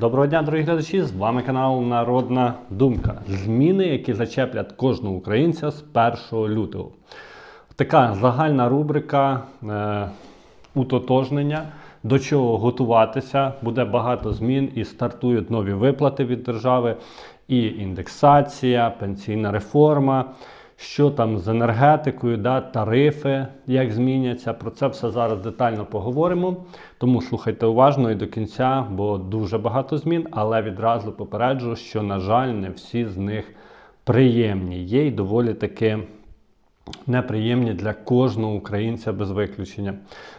Доброго дня, дорогі глядачі! З вами канал Народна Думка. Зміни, які зачеплять кожного українця з 1 лютого. Така загальна рубрика е, утотожнення. До чого готуватися, буде багато змін і стартують нові виплати від держави, і індексація, пенсійна реформа, що там з енергетикою, да, тарифи, як зміняться. Про це все зараз детально поговоримо. Тому слухайте уважно і до кінця, бо дуже багато змін, але відразу попереджу, що, на жаль, не всі з них приємні. Є й доволі таки неприємні для кожного українця без виключення.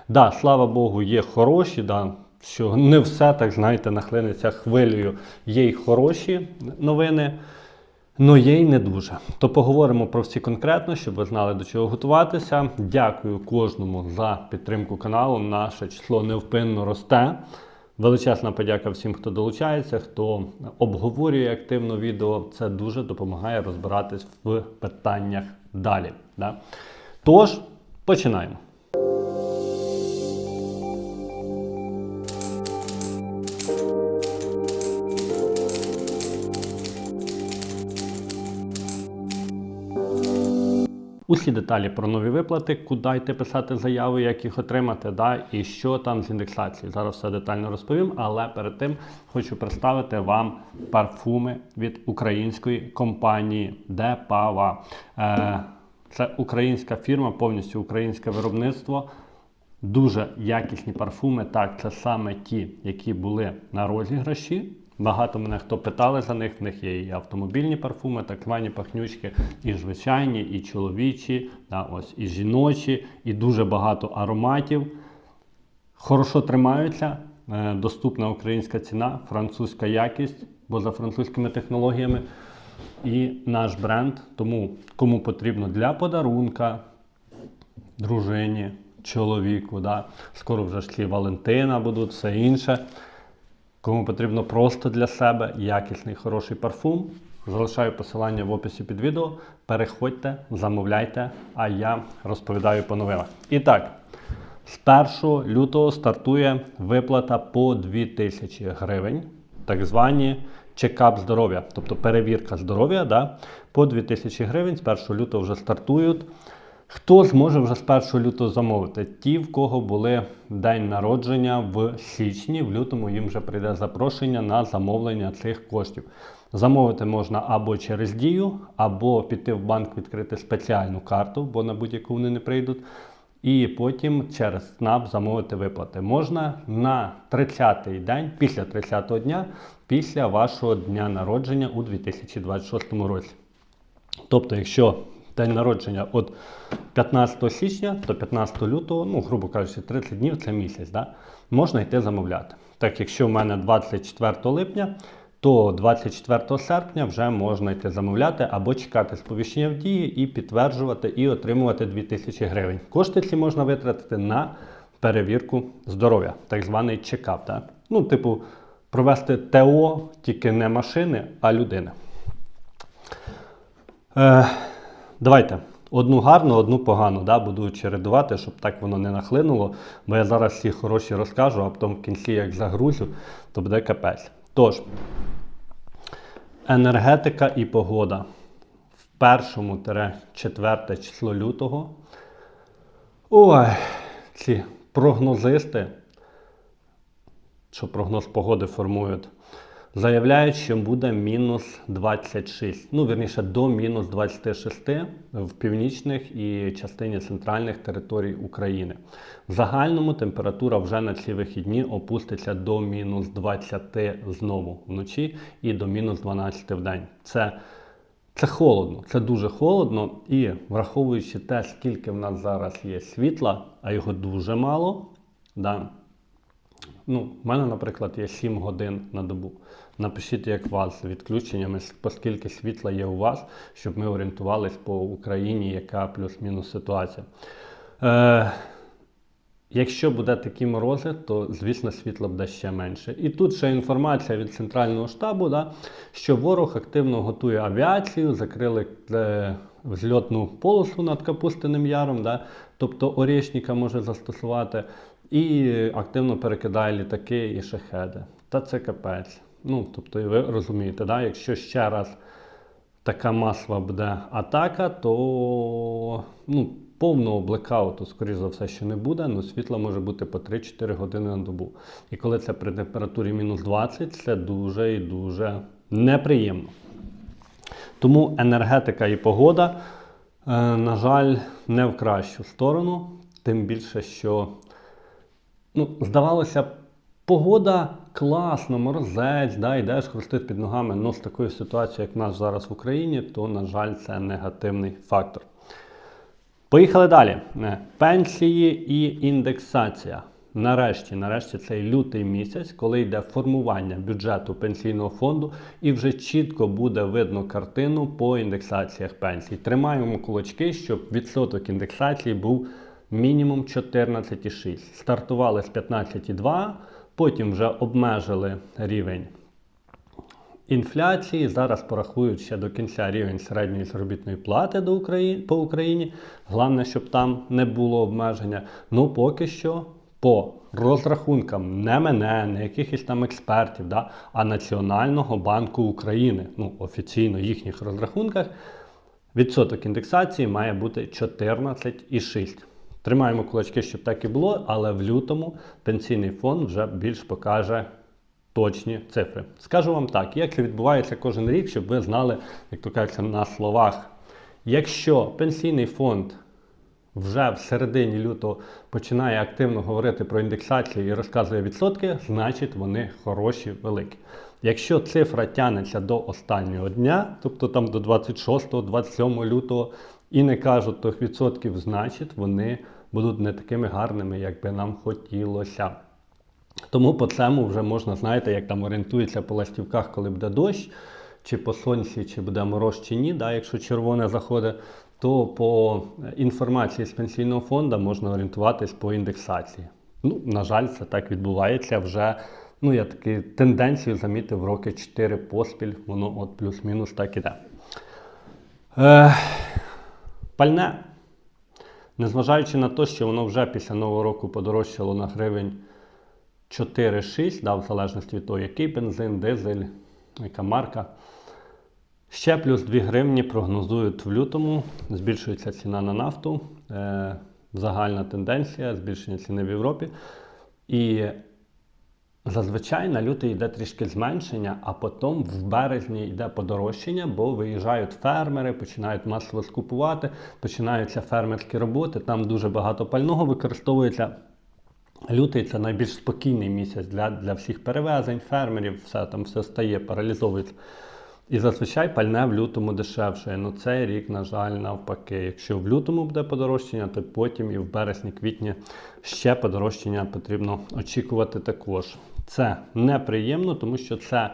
Да, слава Богу, є хороші, да, що не все так, знаєте, нахлинеться хвилею. Є й хороші новини. Ну, є й не дуже. То поговоримо про всі конкретно, щоб ви знали до чого готуватися. Дякую кожному за підтримку каналу. Наше число невпинно росте. Величезна подяка всім, хто долучається, хто обговорює активно відео. Це дуже допомагає розбиратись в питаннях далі. Да? Тож, починаємо. Усі деталі про нові виплати, куди йти писати заяви, як їх отримати, да, і що там з індексації. Зараз все детально розповім, але перед тим хочу представити вам парфуми від української компанії Депава. Е, це українська фірма, повністю українське виробництво. Дуже якісні парфуми. Так, це саме ті, які були на розіграші. Багато мене хто питали за них. В них є і автомобільні парфуми, так звані пахнючки, і звичайні, і чоловічі, да, ось, і жіночі, і дуже багато ароматів. Хорошо тримаються. е, Доступна українська ціна, французька якість, бо за французькими технологіями. І наш бренд. Тому кому потрібно для подарунка, дружині, чоловіку. Да? Скоро вже ж ці Валентина будуть, все інше. Кому потрібно просто для себе якісний хороший парфум. Залишаю посилання в описі під відео. Переходьте, замовляйте, а я розповідаю по новинах. І так, з 1 лютого стартує виплата по 2000 гривень, так звані чекап здоров'я, тобто перевірка здоров'я да, по 2000 гривень. З 1 лютого вже стартують. Хто зможе вже з 1 лютого замовити? Ті, в кого були день народження в січні, в лютому їм вже прийде запрошення на замовлення цих коштів. Замовити можна або через дію, або піти в банк відкрити спеціальну карту, бо на будь-яку вони не прийдуть. І потім через СНАП замовити виплати. Можна на 30-й день, після 30-го дня, після вашого дня народження у 2026 році. Тобто, якщо день народження от 15 січня до 15 лютого, ну, грубо кажучи, 30 днів це місяць, да? можна йти замовляти. Так, якщо в мене 24 липня, то 24 серпня вже можна йти замовляти або чекати сповіщення в дії і підтверджувати і отримувати 2000 гривень. Кошти ці можна витратити на перевірку здоров'я, так званий чекап. Да? Ну, типу, провести ТО тільки не машини, а людини. Е, давайте одну гарну, одну погану. Да, буду чередувати, щоб так воно не нахлинуло. Бо я зараз всі хороші розкажу, а потім в кінці як загрузю, то буде капець. Тож, енергетика і погода. В першому тире четверте число лютого. Ой, ці прогнозисти, що прогноз погоди формують, заявляють, що буде мінус 26. Ну, вірніше, до мінус 26 в північних і частині центральних територій України. В загальному температура вже на ці вихідні опуститься до мінус 20 знову вночі і до мінус 12 в день. Це це холодно, це дуже холодно, і враховуючи те, скільки в нас зараз є світла, а його дуже мало. Да. Ну, в мене, наприклад, є 7 годин на добу. Напишіть, як у вас з відключеннями, оскільки світла є у вас, щоб ми орієнтувались по Україні, яка плюс-мінус ситуація. Е, Якщо буде такі морози, то звісно світла буде ще менше. І тут ще інформація від центрального штабу, да, що ворог активно готує авіацію, закрили е, взльотну полосу над Капустиним Яром, да, тобто Орєшніка може застосувати, і активно перекидає літаки і шахеди. Та це капець. Ну, тобто, ви розумієте, да? якщо ще раз така масова буде атака, то ну, повного блекауту, скоріш за все, що не буде, але світла може бути по 3-4 години на добу. І коли це при температурі мінус 20, це дуже і дуже неприємно. Тому енергетика і погода, е, на жаль, не в кращу сторону. Тим більше, що ну, здавалося погода класна, морозець, да, йдеш, хрустить під ногами. але з такою ситуацією, як в нас зараз в Україні, то, на жаль, це негативний фактор. Поїхали далі. Е, Пенсії і індексація. Нарешті, нарешті, цей лютий місяць, коли йде формування бюджету пенсійного фонду, і вже чітко буде видно картину по індексаціях пенсій. Тримаємо кулачки, щоб відсоток індексації був мінімум 14,6. Стартували з 15,2, потім вже обмежили рівень інфляції. Зараз порахують ще до кінця рівень середньої заробітної плати до України, по Україні. Головне, щоб там не було обмеження. Ну, поки що по розрахункам не мене, не якихось там експертів, да, а Національного банку України. Ну, офіційно їхніх розрахунках. Відсоток індексації має бути 14,6. Тримаємо кулачки, щоб так і було, але в лютому пенсійний фонд вже більш покаже точні цифри. Скажу вам так, як це відбувається кожен рік, щоб ви знали, як то кажеться, на словах. Якщо пенсійний фонд вже в середині лютого починає активно говорити про індексацію і розказує відсотки, значить вони хороші, великі. Якщо цифра тягнеться до останнього дня, тобто там до 26-27 лютого, і не кажуть тих відсотків, значить вони будуть не такими гарними, як би нам хотілося. Тому по цьому вже можна, знаєте, як там орієнтується по ластівках, коли буде дощ, чи по сонці, чи буде мороз, чи ні. Да, Якщо червоне заходить, то по інформації з пенсійного фонду можна орієнтуватись по індексації. Ну, на жаль, це так відбувається вже. Ну, я таку тенденцію замітив роки 4 поспіль, воно от плюс-мінус так іде. Е, пальне. Незважаючи на те, що воно вже після Нового року подорожчало на гривень 4-6, да, в залежності від того, який бензин, дизель, яка марка. Ще плюс 2 гривні прогнозують в лютому. Збільшується ціна на нафту. Е, загальна тенденція збільшення ціни в Європі. І зазвичай на лютий йде трішки зменшення, а потім в березні йде подорожчання, бо виїжджають фермери, починають масово скупувати, починаються фермерські роботи. Там дуже багато пального використовується. Лютий це найбільш спокійний місяць для для всіх перевезень, фермерів, все там все стає, паралізовується. І зазвичай пальне в лютому дешевше. Ну цей рік, на жаль, навпаки. Якщо в лютому буде подорожчання, то потім і в березні-квітні ще подорожчання потрібно очікувати також. Це неприємно, тому що це.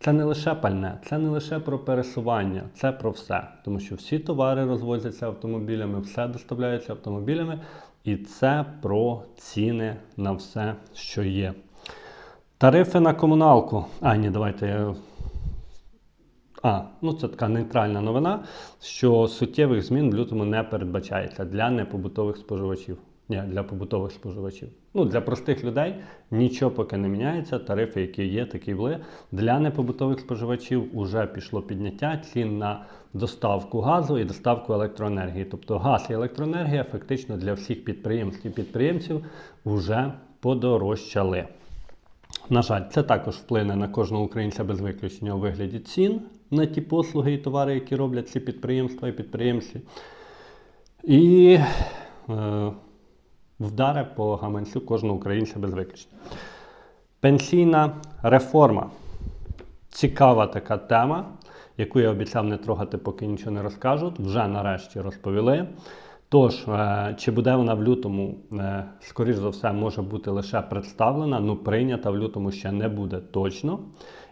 Це не лише пальне, це не лише про пересування, це про все. Тому що всі товари розвозяться автомобілями, все доставляється автомобілями, і це про ціни на все, що є. Тарифи на комуналку. А, ні, давайте я. А, ну це така нейтральна новина, що суттєвих змін в лютому не передбачається для непобутових споживачів. Ні, для побутових споживачів. Ну, для простих людей нічого поки не міняється. Тарифи, які є, такі були. Для непобутових споживачів вже пішло підняття цін на доставку газу і доставку електроенергії. Тобто газ і електроенергія фактично для всіх підприємств і підприємців вже подорожчали. На жаль, це також вплине на кожного українця без виключення у вигляді цін на ті послуги і товари, які роблять ці підприємства і підприємці. І е, вдаре по гаманцю кожного українця без виключення. Пенсійна реформа. Цікава така тема, яку я обіцяв не трогати, поки нічого не розкажуть. Вже нарешті розповіли. Тож, е, чи буде вона в лютому, е, скоріш за все, може бути лише представлена, ну прийнята в лютому ще не буде точно.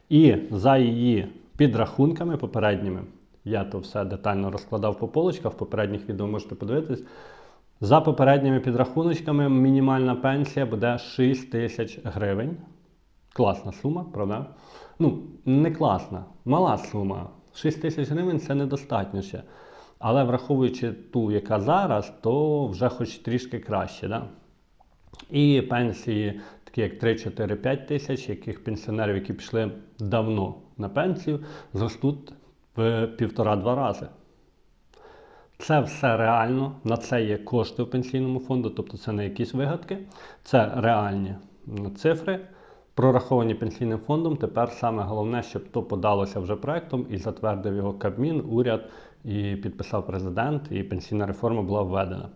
І за її підрахунками попередніми, я то все детально розкладав по полочках, в попередніх відео можете подивитись. За попередніми підрахуночками, мінімальна пенсія буде 6 тисяч гривень. Класна сума, правда? Ну, не класна, мала сума. 6 тисяч гривень це недостатньо ще. Але враховуючи ту, яка зараз, то вже хоч трішки краще. Да? І пенсії, такі як 3, 4, 5 тисяч, яких пенсіонерів, які пішли давно на пенсію, зростуть в півтора-два рази. Це все реально, на це є кошти в пенсійному фонду, тобто це не якісь вигадки, це реальні цифри, прораховані пенсійним фондом. Тепер саме головне, щоб то подалося вже проектом і затвердив його Кабмін, уряд і підписав президент, і пенсійна реформа була введена.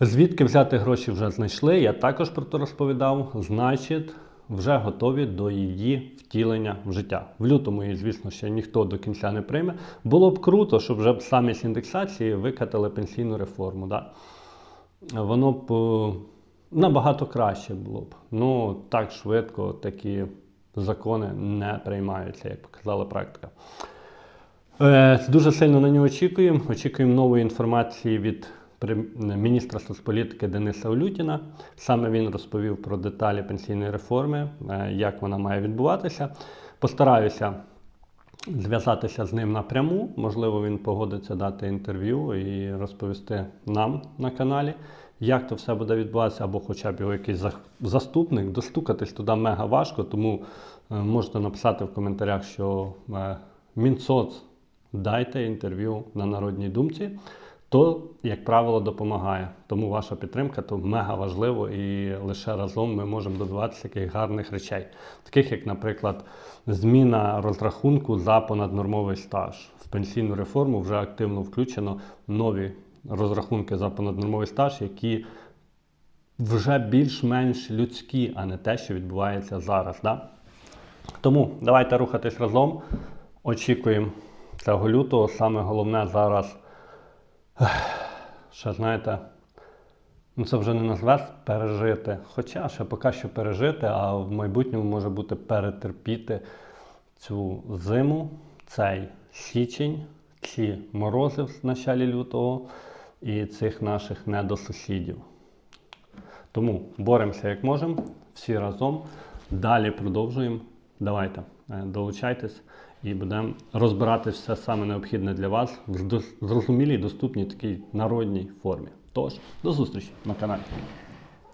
Звідки взяти гроші вже знайшли, я також про це розповідав. Значить, вже готові до її втілення в життя. В лютому її, звісно, ще ніхто до кінця не прийме. Було б круто, щоб вже самі з індексації викатали пенсійну реформу. Да? Воно б е, набагато краще було б. Ну, так швидко такі закони не приймаються, як показала практика. Е, Дуже сильно на нього очікуємо. Очікуємо нової інформації від міністра соцполітики Дениса Олютіна. Саме він розповів про деталі пенсійної реформи, е, як вона має відбуватися. Постараюся зв'язатися з ним напряму. Можливо, він погодиться дати інтерв'ю і розповісти нам на каналі, як то все буде відбуватися, або хоча б його якийсь заступник. Достукатись туди мега важко, тому е, можете написати в коментарях, що е, Мінсоц дайте інтерв'ю на народній думці. То, як правило, допомагає. Тому ваша підтримка то мега важливо, і лише разом ми можемо добиватися таких гарних речей, таких як, наприклад, зміна розрахунку за понаднормовий стаж. В пенсійну реформу вже активно включено нові розрахунки за понаднормовий стаж, які вже більш-менш людські, а не те, що відбувається зараз. Да? Тому давайте рухатись разом. Очікуємо цього лютого. Саме головне зараз. Ще знаєте, ну це вже не назвеш пережити. Хоча ще поки що пережити, а в майбутньому може бути перетерпіти цю зиму, цей січень, ці морози в началі лютого і цих наших недосусідів. Тому боремося як можемо, всі разом. Далі продовжуємо. Давайте, е, долучайтесь і будемо розбирати все саме необхідне для вас в зрозумілій, доступній такій народній формі. Тож, до зустрічі на каналі.